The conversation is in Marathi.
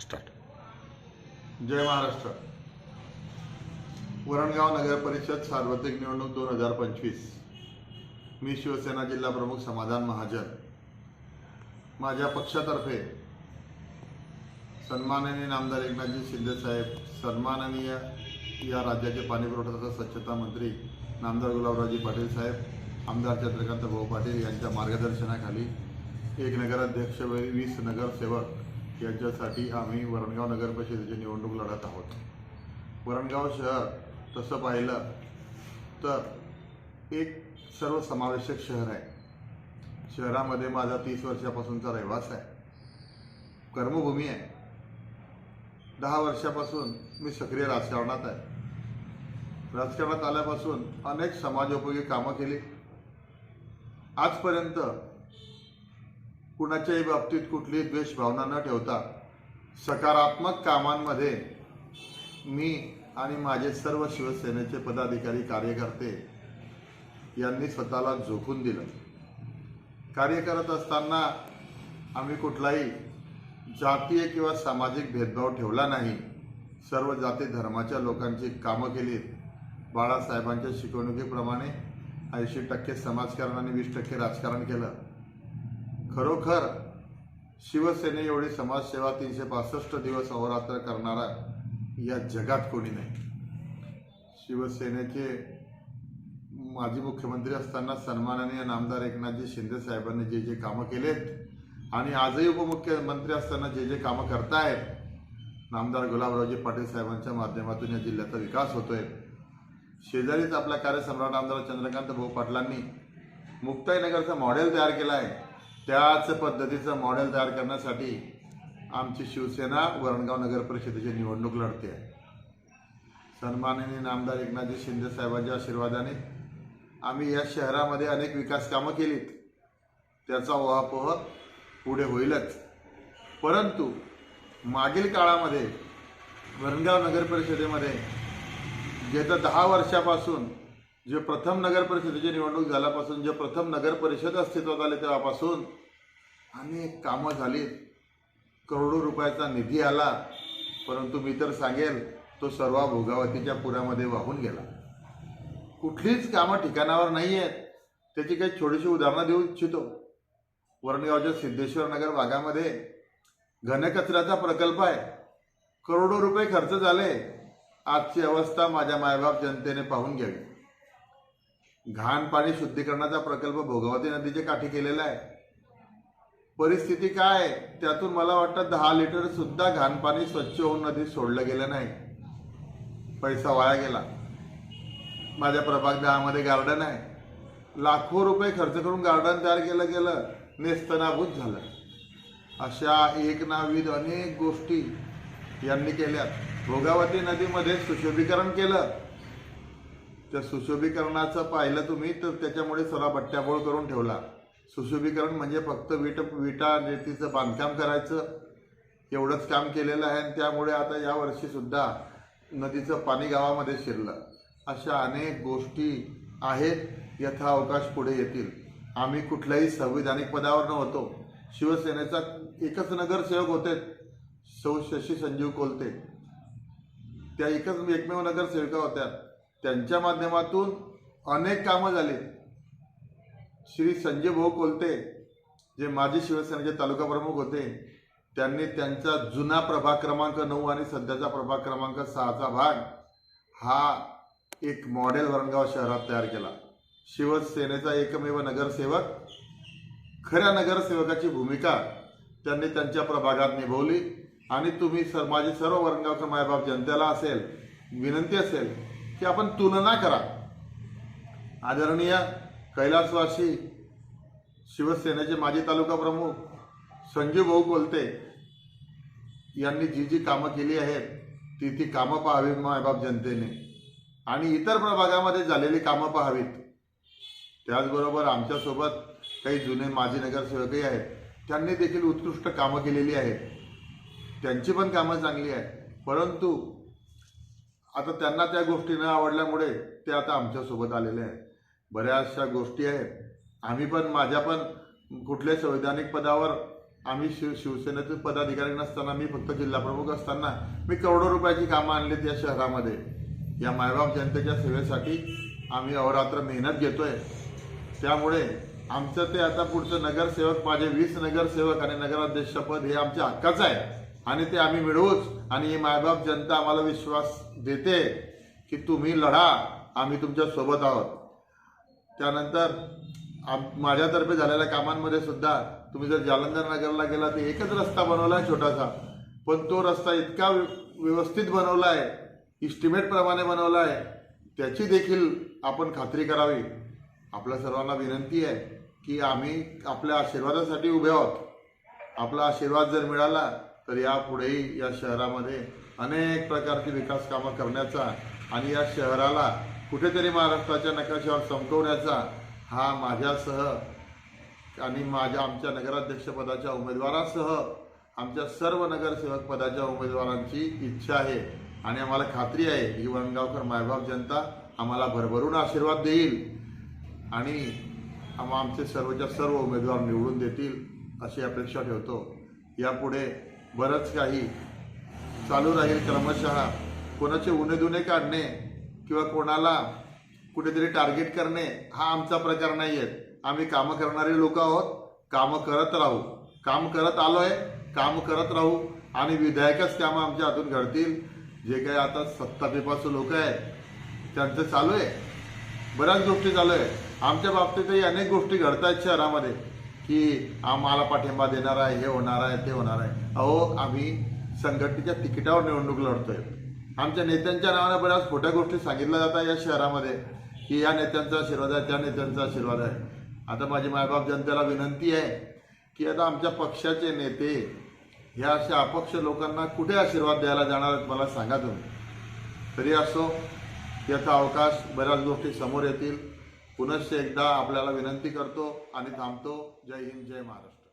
स्टार्ट. जय महाराष्ट्र. वरणगाव नगर परिषद सार्वत्रिक निवडणूक दोन हजार पंचवीस. मी शिवसेना जिल्हा प्रमुख समाधान महाजन. माझ्या पक्षातर्फे सन्माननीय नामदार एकनाथजी शिंदेसाहेब सन्माननीय या राज्याचे पाणीपुरवठा स्वच्छता मंत्री नामदार गुलाबरावजी पाटील साहेब आमदार चंद्रकांत भाऊ पाटील यांच्या मार्गदर्शनाखाली एक नगराध्यक्ष वीस नगरसेवक यांच्यासाठी आम्ही वरणगाव नगर परिषदेची निवडणूक लढत आहोत. वरणगाव शहर तसं पाहिलं तर एक सर्वसमावेशक शहर आहे. शहरामध्ये माझा तीस वर्षापासूनचा रहिवास आहे. कर्मभूमी आहे. दहा वर्षापासून मी सक्रिय राजकारणात आहे. राजकारणात आल्यापासून अनेक समाजोपयोगी कामं केली. आजपर्यंत कुणाच्याही बाबतीत कुठलीही द्वेषभावना न ठेवता सकारात्मक कामांमध्ये मी आणि माझे सर्व शिवसेनेचे पदाधिकारी कार्यकर्ते यांनी स्वतःला झोकून दिलं. कार्य करत असताना आम्ही कुठलाही जातीय किंवा सामाजिक भेदभाव ठेवला नाही. सर्व जाती धर्माच्या लोकांची कामं केलीत. बाळासाहेबांच्या शिकवणुकीप्रमाणे ऐंशी टक्के समाजकारण आणि वीस टक्के राजकारण केलं. खरोखर शिवसेने एवढी समाजसेवा तीनशे पासष्ट दिवस अहोरात्र करणारा या जगात कोणी नाही. शिवसेनेचे माजी मुख्यमंत्री असताना सन्माननीय नामदार एकनाथजी शिंदे साहेबांनी जे जे कामं केलेत आणि आजही उपमुख्यमंत्री असताना जे जे कामं करतायत नामदार गुलाबरावजी पाटील साहेबांच्या माध्यमातून या जिल्ह्याचा विकास होतोय. शेजारीच आपला कार्यसम्राट आमदार चंद्रकांत भाऊ पाटलांनी मुक्ताईनगरचं मॉडेल तयार केलं आहे त्याच पद्धतीचं मॉडेल तयार करण्यासाठी आमची शिवसेना वरणगाव नगर परिषदेची निवडणूक लढते. आहे सन्माननीय नामदार एकनाथजी शिंदे साहेबांच्या आशीर्वादाने आम्ही या शहरामध्ये अनेक विकास कामं केलीत. त्याचा ओहापोह पुढे होईलच. परंतु मागील काळामध्ये वरणगाव नगर परिषदेमध्ये गेल्या दहा वर्षापासून जे प्रथम नगर परिषदेची निवडणूक झाल्यापासून जे प्रथम नगर परिषद अस्तित्वात आले तेव्हापासून अनेक कामं झालीत. करोडो रुपयाचा निधी आला परंतु मी तर सांगेल तो सर्व भोगावतीच्या पुरामध्ये वाहून गेला. कुठलीच कामं ठिकाणावर नाही आहेत त्याची काही छोटीशी उदाहरणं देऊ इच्छितो. वरणगावच्या सिद्धेश्वर नगर भागामध्ये घनकचऱ्याचा प्रकल्प आहे. करोडो रुपये खर्च झाले. आजची अवस्था माझ्या मायबाप जनतेने पाहून घ्यावी. घाण पाणी शुद्धीकरणाचा प्रकल्प भोगावती नदीच्या काठी केलेला आहे. परिस्थिती काय? आहे? त्यातून मला वाटतं दहा लिटर सुद्धा घाण पाणी स्वच्छ होऊन नदीत सोडलं गेलं नाही. पैसा वाया गेला. माझ्या प्रभाग दहामध्ये गार्डन आहे. लाखो रुपये खर्च करून गार्डन तयार केलं गेलं. नेस्तनाभूत झालं. अशा एक नाविध अनेक गोष्टी यांनी केल्यात. भोगावती नदीमध्ये सुशोभीकरण केलं. त्या सुशोभीकरणाचं पाहिलं तुम्ही तर त्याच्यामुळे सगळा बट्ट्याबोळ करून ठेवला. सुशोभीकरण म्हणजे फक्त विट विटा रेतीचं बांधकाम करायचं. एवढंच काम केलेलं आहे आणि त्यामुळे आता या वर्षीसुद्धा नदीचं पाणी गावामध्ये शिरलं. अशा अनेक गोष्टी आहेत यथा अवकाश पुढे येतील. आम्ही कुठल्याही संविधानिक पदावर नव्हतो. शिवसेनेचा एकच नगरसेवक होते सौ शशी संजीव कोलते. त्या एकच एकमेव नगरसेविका होत्या. त्यांच्या माध्यमातून अनेक कामं झाली. श्री संजय भाऊ कोलते जे माजी शिवसेनेचे तालुका प्रमुख होते त्यांनी त्यांचा जुना प्रभाग क्रमांक नऊ आणि सध्याचा प्रभाग क्रमांक सहाचा भाग हा एक मॉडेल वरणगाव शहरात तयार केला. शिवसेनेचा एकमेव नगरसेवक खऱ्या नगरसेवकाची भूमिका त्यांनी त्यांच्या प्रभागात निभवली. आणि तुम्ही सर माझे सर्व वरणगावच्या मायबाप जनतेला असेल विनंती असेल की आपण तुलना करा. आदरणीय कैलासवासी शिवसेनेचे माजी तालुका प्रमुख संजीव भाऊ कोलते यांनी जी जी कामं केली आहेत ती ती कामं पाहावी मायबाप जनतेने. आणि इतर प्रभागामध्ये झालेली कामं पाहावीत. त्याचबरोबर आमच्यासोबत काही जुने माजी नगरसेवकही आहेत. त्यांनी देखील उत्कृष्ट कामं केलेली आहेत. त्यांची पण कामं चांगली आहेत. परंतु आता त्यांना त्या गोष्टी न आवडल्यामुळे ते आता आमच्यासोबत आलेले आहेत. बऱ्याचशा गोष्टी आहेत. आम्ही पण माझ्या पण कुठल्याही संवैधानिक पदावर आम्ही शिव शिवसेनेचे पदाधिकारी नसताना मी फक्त जिल्हाप्रमुख असताना मी करोडो रुपयाची कामं आणलीत या शहरामध्ये. या मायबाप जनतेच्या सेवेसाठी आम्ही अहोरात्र मेहनत घेतोय. त्यामुळे आमचं ते आता पुढचं नगरसेवक माझे वीस नगरसेवक आणि नगराध्यक्षपद हे आमच्या हक्काचं आहे. आणि ते आम्ही मिळवूच आणि ही मायबाप जनता आम्हाला विश्वास देते की तुम्ही लढा आम्ही तुमच्यासोबत आहोत. त्यानंतर आम- माझ्यातर्फे झालेल्या कामांमध्ये सुद्धा तुम्ही जर जालंधर नगरला गेला तर एकच रस्ता बनवला आहे छोटासा. पण तो रस्ता इतका व्यवस्थित बनवला आहे इस्टिमेटप्रमाणे बनवला आहे त्याची देखील आपण खात्री करावी. आपल्या सर्वांना विनंती आहे की आम्ही आपल्या आशीर्वादासाठी उभे आहोत. आपला आशीर्वाद जर मिळाला तर यापुढेही या शहरामध्ये अनेक प्रकारची विकास कामं करण्याचा आणि या शहराला कुठेतरी महाराष्ट्राच्या नकाशावर चमकवण्याचा हा माझ्यासह आणि माझ्या आमच्या नगराध्यक्षपदाच्या उमेदवारासह आमच्या सर्व नगरसेवक पदाच्या उमेदवारांची इच्छा आहे आणि आम्हाला खात्री आहे ही वणगावकर मायबाप जनता आम्हाला भरभरून आशीर्वाद देईल आणि आम आमचे सर्वच्या सर्व उमेदवार निवडून देतील अशी अपेक्षा ठेवतो. यापुढे बरंच काही चालू राहील क्रमशः. कोणाचे उणे दुने काढणे किंवा कोणाला कुठेतरी टार्गेट करणे हा आमचा प्रकार नाही आहे आम्ही कामं करणारे लोक आहोत कामं करत राहू. काम करत आलो आहे काम करत राहू. आणि विधायकच कामं आमच्या हातून घडतील. जे काही आता सत्तापिपासू लोक आहेत त्यांचं चालू आहे. बऱ्याच गोष्टी चालू आहे. आमच्या बाबतीतही अनेक गोष्टी घडत आहेत शहरामध्ये. की आम्हाला पाठिंबा देणार आहे हे होणार आहे ते होणार आहे. अहो आम्ही संघटनेच्या तिकिटावर निवडणूक लढतोय. आमच्या नेत्यांच्या नावाने बऱ्याच खोट्या गोष्टी सांगितल्या जातात या शहरामध्ये की या नेत्यांचा आशीर्वाद आहे त्या नेत्यांचा आशीर्वाद आहे. आता माझी मायबाप जनतेला विनंती आहे की आता आमच्या पक्षाचे नेते ह्या अशा अपक्ष लोकांना कुठे आशीर्वाद द्यायला जाणार आहेत मला सांगा तुम्ही. तरी असो याचा अवकाश बऱ्याच गोष्टी समोर येतील. पुनश्च एकदा आपल्याला विनंती करतो आणि थांबतो. जय हिंद जय महाराष्ट्र.